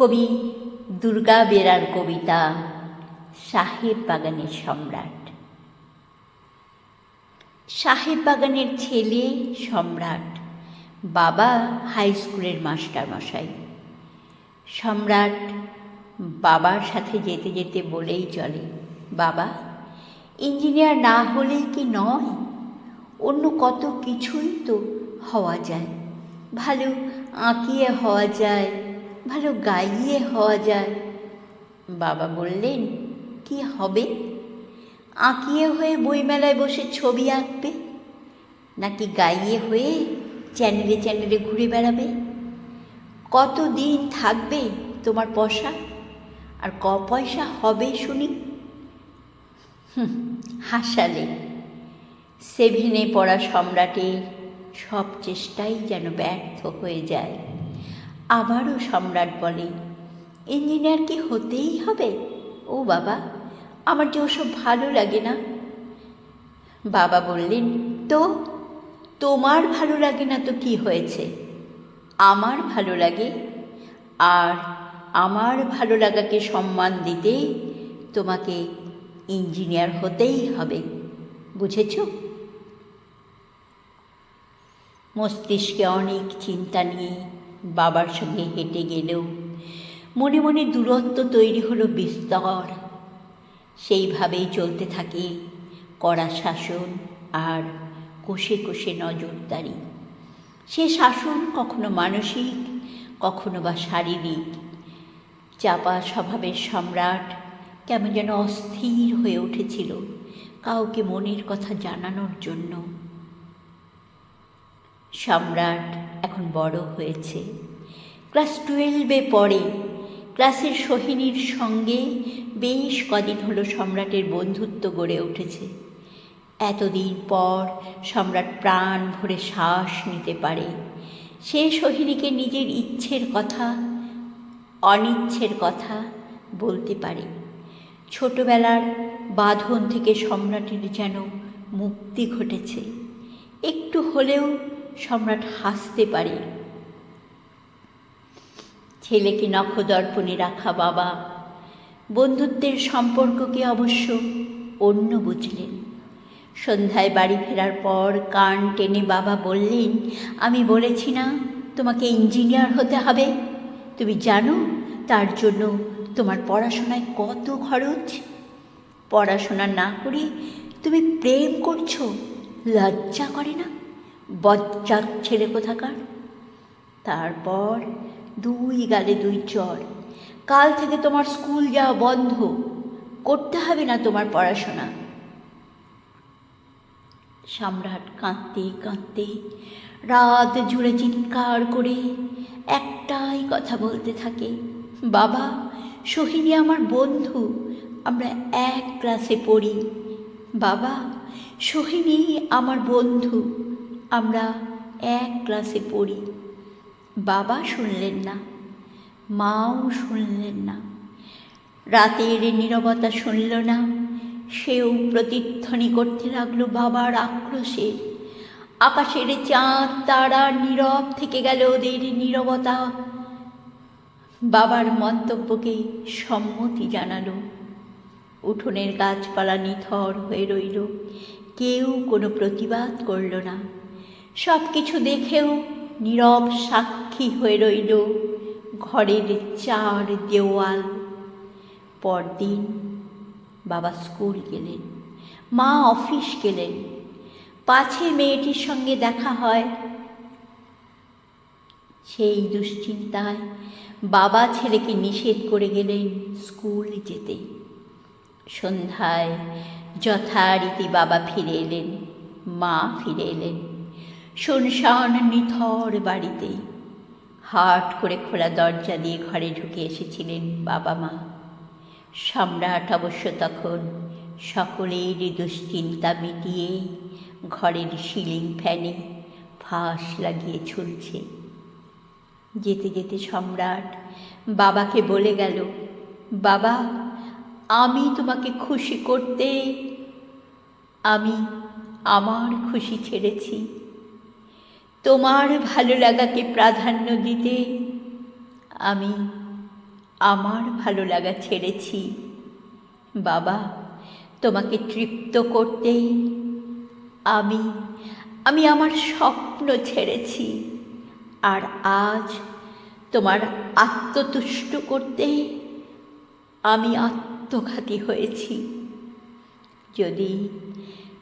কবি দুর্গা বেরার কবিতা, সাহেব বাগানের সম্রাট। সাহেব বাগানের ছেলে, সম্রাট, বাবা হাই স্কুলের মাস্টার মশাই সম্রাট বাবার সাথে যেতে যেতে বলেই চলে, বাবা ইঞ্জিনিয়ার না হলে কি নয়? অন্য কত কিছুই তো হওয়া যায়। ভালো আঁকিয়ে হওয়া যায় ভালো গাইয়ে হওয়া যায়। বাবা বললেন, কি হবে? আঁকিয়ে হয়ে বইমেলায় বসে ছবি আঁকবে? নাকি গাইয়ে হয়ে চ্যানেলে চ্যানেলে ঘুরে বেড়াবে? কত দিন থাকবে তোমার পয়সা? আর ক পয়সা হবে শুনি? হাসালে। সেভেনে পড়া সম্রাটের সব চেষ্টাই যেন ব্যর্থ হয়ে যায়। আবারও সম্রাট বলে, ইঞ্জিনিয়ার কি হতেই হবে? ও বাবা, আমার যে ওসব ভালো লাগে না। বাবা বললেন, তো, তোমার ভালো লাগে না তো কি হয়েছে? আমার ভালো লাগে, আর আমার ভালো লাগাকে সম্মান দিতে তোমাকে ইঞ্জিনিয়ার হতেই হবে, বুঝেছ? মস্তিষ্কে অনেক চিন্তা নিয়ে বাবার সঙ্গে হেঁটে গেলেও মনে মনে দূরত্ব তৈরি হলো বিস্তর। সেইভাবেই চলতে থাকে কড়া শাসন আর কষে কষে নজরদারি। সে শাসন কখনো মানসিক, কখনো বা শারীরিক। চাপা স্বভাবের সম্রাট কেমন যেন অস্থির হয়ে উঠেছিল কাউকে মনের কথা জানানোর জন্য। সম্রাট এখন বড় হয়েছে। ক্লাস টুয়েলভে পড়ে, ক্লাসের সোহিনীর সঙ্গে বেশ কদিন হলো সম্রাটের বন্ধুত্ব গড়ে উঠেছে। এতদিন পর সম্রাট প্রাণ ভরে শ্বাস নিতে পারে। সে সোহিনীকে নিজের ইচ্ছের কথা, অনিচ্ছের কথা বলতে পারে। ছোটবেলার বাঁধন থেকে সম্রাটের যেন মুক্তি ঘটেছে। একটু হলেও সম্রাট হাসতে পারে। ছেলেকে নখদর্পণে রাখা বাবা, বন্ধুত্বের সম্পর্ককে অবশ্য অন্য বুঝলেন। সন্ধ্যায় বাড়ি ফেরার পর কান টেনে বাবা বললেন, আমি বলেছি না তোমাকে ইঞ্জিনিয়ার হতে হবে। তুমি জানো তার জন্য তোমার পড়াশোনায় কত খরচ? পড়াশোনা না করে তুমি প্রেম করছ, লজ্জা করে না? বজ্জাত ছেলে কোথাকার? তারপর দুই গালে দুই চর কাল থেকে তোমার স্কুল যাওয়া বন্ধ। করতে হবে না তোমার পড়াশোনা। সম্রাট কাঁদতে কাঁদতে রাত জুড়ে চিৎকার করে একটাই কথা বলতে থাকে, বাবা, সোহিনী আমার বন্ধু, আমরা এক ক্লাসে পড়ি। বাবা, সোহিনী আমার বন্ধু। আমরা এক ক্লাসে পড়ি। বাবা শুনলেন না, মাও শুনলেন না। রাতের নীরবতা শুনল না, সেও প্রতিধ্বনি করতে লাগল বাবার আক্রোশে। আকাশের চাঁদ, তারা নীরব থেকে গেল ওদের নীরবতা। বাবার মন্তব্যকে সম্মতি জানালো। উঠোনের গাছপালা নিথর হয়ে রইল। কেউ কোনো প্রতিবাদ করল না। সব কিছু দেখেও নীরব সাক্ষী হয়ে রইল ঘরের চার দেওয়াল। পরদিন বাবা স্কুল গেলেন, মা অফিস গেলেন। পাছে মেয়েটির সঙ্গে দেখা হয়। সেই দুশ্চিন্তায় বাবা ছেলেকে নিষেধ করে গেলেন স্কুল যেতে। সন্ধ্যায় যথারীতি বাবা ফিরে এলেন, মা ফিরে এলেন। শুনশান নিথর বাড়িতে। হাট করে খোলা দরজা দিয়ে ঘরে ঢুকে এসেছিলেন বাবা মা। সম্রাট অবশ্য তখন সকলের দুশ্চিন্তা মিটিয়ে ঘরের সিলিং ফ্যানে ফাঁস লাগিয়ে ঝুলছে। যেতে যেতে সম্রাট বাবাকে বলে গেল, বাবা, আমি তোমাকে খুশি করতে, আমি আমার খুশি ছেড়েছি। তোমার ভালো লাগাকে প্রাধান্য দিতে আমি আমার ভালো লাগা ছেড়েছি। বাবা, তোমাকে তৃপ্ত করতেই আমি আমি আমার স্বপ্ন ছেড়েছি। আর আজ তোমার আত্মতুষ্ট করতে আমি আত্মঘাতী হয়েছি। যদি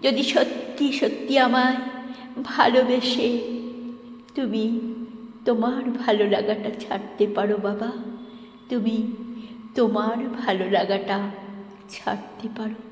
যদি সত্যি সত্যি আমায় ভালোবেসে তুমি তোমার ভালো লাগাটা ছাড়তে পারো বাবা। তুমি তোমার ভালো লাগাটা ছাড়তে পারো।